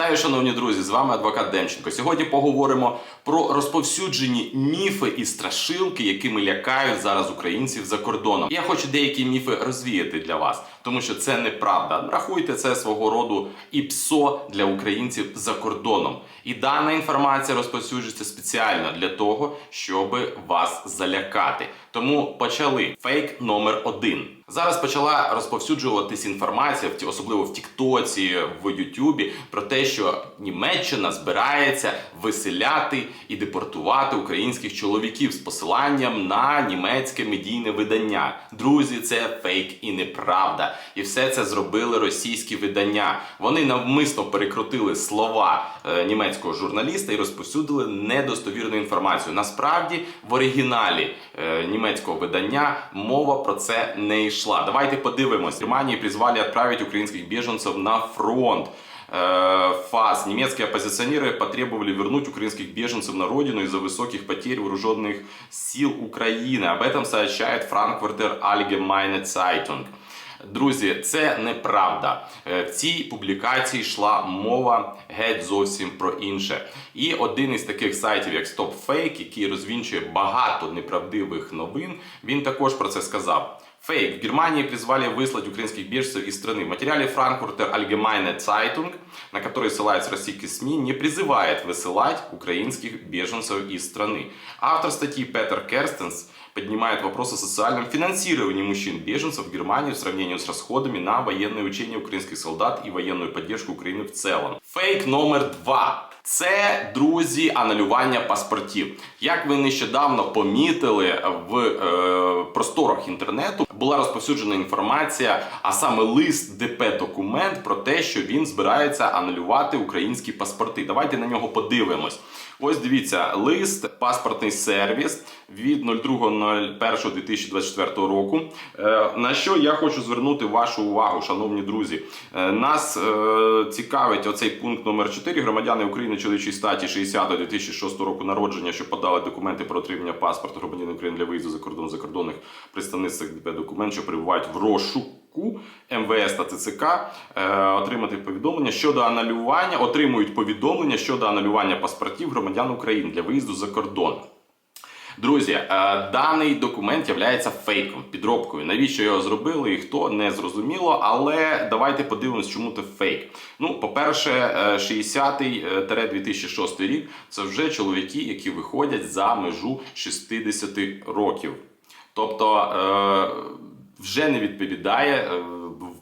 Вітаю, шановні друзі! З вами адвокат Демченко. Сьогодні поговоримо про розповсюджені міфи і страшилки, якими лякають зараз українців за кордоном. Я хочу деякі міфи розвіяти для вас, тому що це неправда. Рахуйте це свого роду і псо для українців за кордоном. І дана інформація розповсюджується спеціально для того, щоб вас залякати. Тому почали фейк номер один. Зараз почала розповсюджуватись інформація, в особливо в Тіктоці, в Ютубі, про те, що Німеччина збирається виселяти і депортувати українських чоловіків з посиланням на німецьке медійне видання. Друзі, це фейк і неправда. І все це зробили російські видання. Вони навмисно перекрутили слова е, німецького журналіста і розповсюдили недостовірну інформацію. Насправді, в оригіналі е, німецького видання мова про це не йшла. Давайте подивимось. Германії призвали відправити українських біженців на фронт. Э, ФАС. Немецкие оппозиционеры потребовали вернуть украинских беженцев на родину из-за высоких потерь вооруженных сил Украины. Об этом сообщает Frankfurter Allgemeine Zeitung. Друзі, це неправда. Е, В цій публікації йшла мова геть зовсім про інше. І один із таких сайтів, як StopFake, який розвінчує багато неправдивих новин, він також про це сказав. Фейк. В Германии призвали выслать украинских беженцев из страны. В материале Frankfurter Allgemeine Zeitung, на который ссылаются российские СМИ, не призывает высылать украинских беженцев из страны. Автор статьи Петер Керстенс поднимает вопрос о социальном финансировании мужчин-беженцев в Германии в сравнении с расходами на военные учения украинских солдат и военную поддержку Украины в целом. Фейк номер два. Це, друзі, анулювання паспортів. Як ви нещодавно помітили в е, просторах інтернету, була розповсюджена інформація, а саме лист ДП-документ про те, що він збирається анулювати українські паспорти. Давайте на нього подивимось. Ось дивіться, лист, паспортний сервіс від 02.01.2024 року. Е, На що я хочу звернути вашу увагу, шановні друзі. Е, Нас е, цікавить оцей пункт номер 4. Громадяни України чоловічої статі 60 2006 року народження, що подали документи про отримання паспорту громадянина України для виїзду за кордон закордонних представництв ДП документ, що перебувають в розшуку. МВС та ТЦК е, отримати повідомлення щодо анулювання, отримують повідомлення щодо анулювання паспортів громадян України для виїзду за кордон. Друзі, е, даний документ є фейком, підробкою. Навіщо його зробили і хто не зрозуміло, але давайте подивимось, чому це фейк. Ну, по-перше, е, 60-2006 рік це вже чоловіки, які виходять за межу 60 років. Тобто е, вже не відповідає е,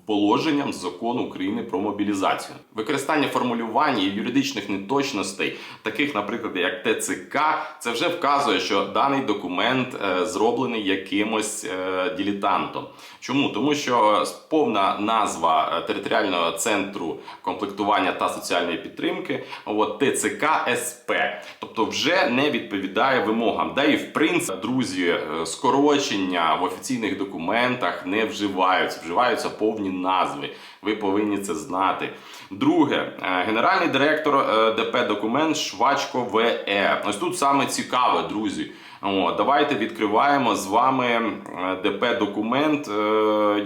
положенням закону України про мобілізацію. Використання формулювань і юридичних неточностей, таких, наприклад, як ТЦК, це вже вказує, що даний документ е, зроблений якимось е, дилетантом. Чому? Тому що повна назва е, територіального центру комплектування та соціальної підтримки, от ТЦК СП, тобто вже не відповідає вимогам. Да і в принципі, друзі, е, скорочення в офіційних документах не вживаються, вживаються повні назви. Ви повинні це знати. Друге, е, генеральний директор е, ДП документ Швачко ВЕ. Ось тут саме цікаве, друзі. О, давайте відкриваємо з вами е, ДП документ, е,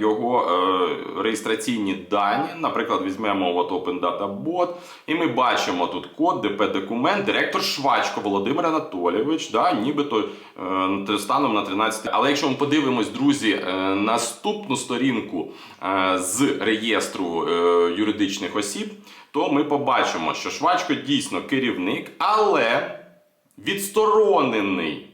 його е, реєстраційні дані. Наприклад, візьмемо от Open Data Bot, і ми бачимо тут код ДП документ, директор Швачко Володимир Анатолійович, да, нібито станом на 13. Але якщо ми подивимось, друзі, наступну сторінку з реєстру юридичних осіб, то ми побачимо, що Швачко дійсно керівник, але відсторонений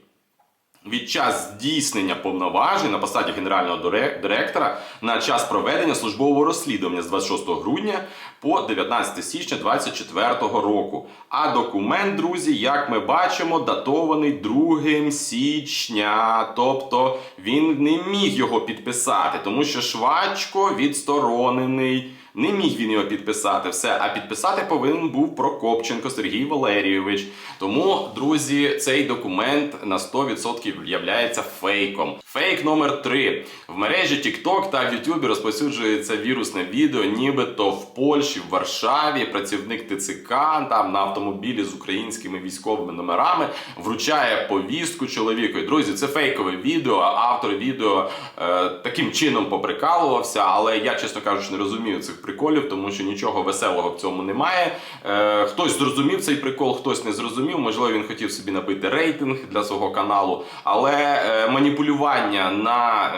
від час здійснення повноважень на посаді генерального дире- директора на час проведення службового розслідування з 26 грудня по 19 січня 2024 року. А документ, друзі, як ми бачимо, датований 2 січня. Тобто він не міг його підписати, тому що Швачко відсторонений. Не міг він його підписати все, а підписати повинен був Прокопченко Сергій Валерійович. Тому, друзі, цей документ на 100% являється фейком. Фейк номер 3. В мережі TikTok та в YouTube розповсюджується вірусне відео, нібито в Польщі, в Варшаві працівник ТЦК там на автомобілі з українськими військовими номерами вручає повістку чоловіку. Друзі, це фейкове відео. Автор відео е, таким чином поприкалувався, але я, чесно кажучи, не розумію цих приколів, тому що нічого веселого в цьому немає. Е, хтось зрозумів цей прикол, хтось не зрозумів. Можливо, він хотів собі набити рейтинг для свого каналу, але е, маніпулювання на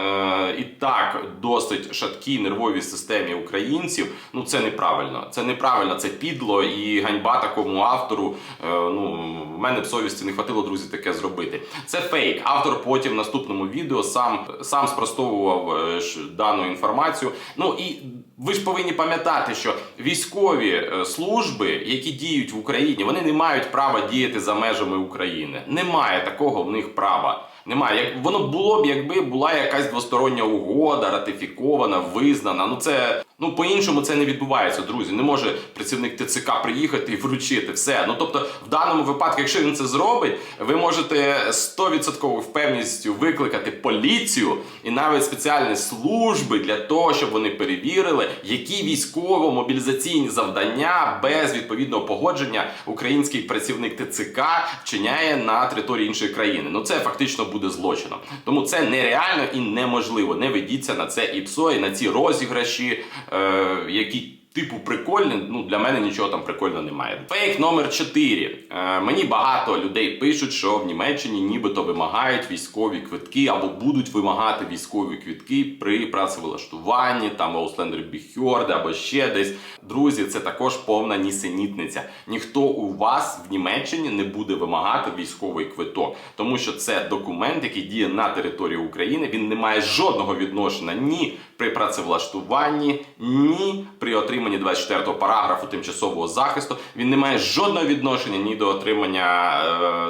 е, і так досить шаткій нервовій системі українців. Ну це неправильно. Це неправильно, це підло і ганьба такому автору. Е, ну в мене б совісті не хватило, друзі, таке зробити. Це фейк. Автор потім в наступному відео сам сам спростовував е, дану інформацію. Ну і ви ж повинні пам'ятати, що військові е, служби, які діють в Україні, вони не мають права діяти за межами України. Немає такого в них права. Немає. Як воно було б, якби була якась двостороння угода, ратифікована, визнана. Ну це ну по-іншому це не відбувається, друзі. Не може працівник ТЦК приїхати і вручити все. Ну тобто, в даному випадку, якщо він це зробить, ви можете 100% впевненістю викликати поліцію і навіть спеціальні служби для того, щоб вони перевірили, які військово-мобілізаційні завдання без відповідного погодження український працівник ТЦК вчиняє на території іншої країни. Ну це фактично буде злочином. Тому це нереально і неможливо. Не ведіться на це ІПСО і на ці розіграші, е, які. Типу прикольні, ну для мене нічого там прикольного немає. Фейк номер 4. Е, мені багато людей пишуть, що в Німеччині нібито вимагають військові квитки або будуть вимагати військові квитки при працевлаштуванні, там Ауслендер Біхьорде або ще десь. Друзі, це також повна нісенітниця. Ніхто у вас в Німеччині не буде вимагати військовий квиток, тому що це документ, який діє на території України. Він не має жодного відношення ні при працевлаштуванні, ні при отриманні 24 параграфу тимчасового захисту. Він не має жодного відношення ні до отримання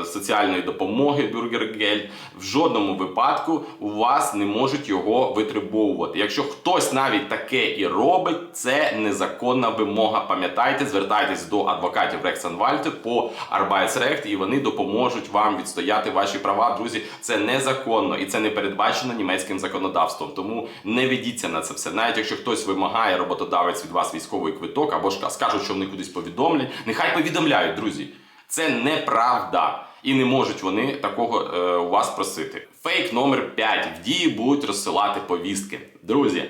е, соціальної допомоги Бюргергельд. В жодному випадку у вас не можуть його витребовувати. Якщо хтось навіть таке і робить, це незаконна вимога. Пам'ятайте, звертайтесь до адвокатів Рексанвальте по Arbeitsrecht, і вони допоможуть вам відстояти ваші права. Друзі, це незаконно і це не передбачено німецьким законодавством. Тому не ведіться на це все. Навіть якщо хтось вимагає роботодавець від вас військовий квиток або ж скажуть, що вони кудись повідомлять, нехай повідомляють, друзі. Це неправда. І не можуть вони такого е, у вас просити. Фейк номер 5. В дії будуть розсилати повістки. Друзі,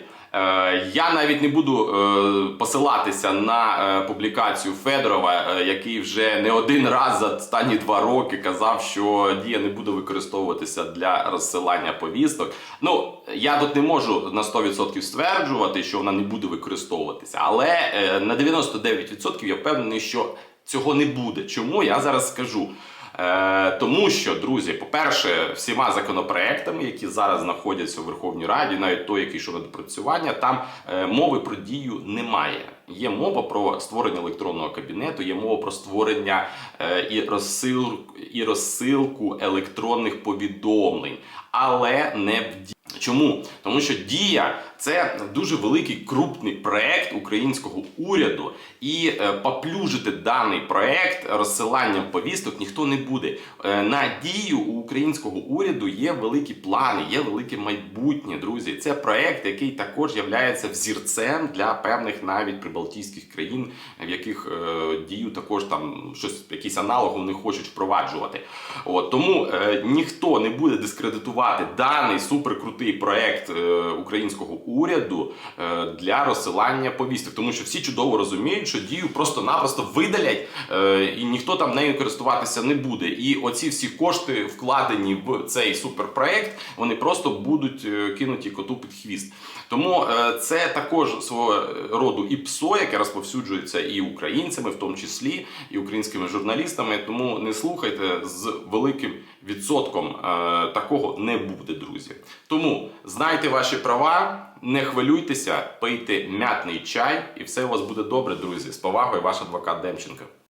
я навіть не буду е, посилатися на е, публікацію Федорова, е, який вже не один раз за останні два роки казав, що дія не буде використовуватися для розсилання повісток. Ну, я тут не можу на 100% стверджувати, що вона не буде використовуватися, але е, на 99% я впевнений, що цього не буде. Чому я зараз скажу? Е, тому що, друзі, по-перше, всіма законопроектами, які зараз знаходяться у Верховній Раді, навіть той, який на допрацювання, там е, мови про дію немає. Є мова про створення електронного кабінету, є мова про створення е, і, розсил, і розсилку електронних повідомлень, але не в дії. Чому? Тому що дія це дуже великий крупний проект українського уряду, і е, поплюжити даний проект розсиланням повісток ніхто не буде. Е, на дію у українського уряду є великі плани, є велике майбутнє, друзі. Це проект, який також є взірцем для певних навіть прибалтійських країн, в яких е, дію також там щось, якийсь аналог вони хочуть впроваджувати. От тому ніхто не буде дискредитувати даний суперкрутий проект українського уряду е, для розсилання повісток, тому що всі чудово розуміють, що дію просто-напросто видалять, е, і ніхто там нею користуватися не буде. І оці всі кошти, вкладені в цей суперпроект, вони просто будуть е, кинуті коту під хвіст. Тому це також свого роду і ПСО, яке розповсюджується і українцями, в тому числі, і українськими журналістами. Тому не слухайте з великим відсотком е, такого не буде, друзі. Тому знайте ваші права, не хвилюйтеся, пийте м'ятний чай, і все у вас буде добре, друзі. З повагою, ваш адвокат Демченко.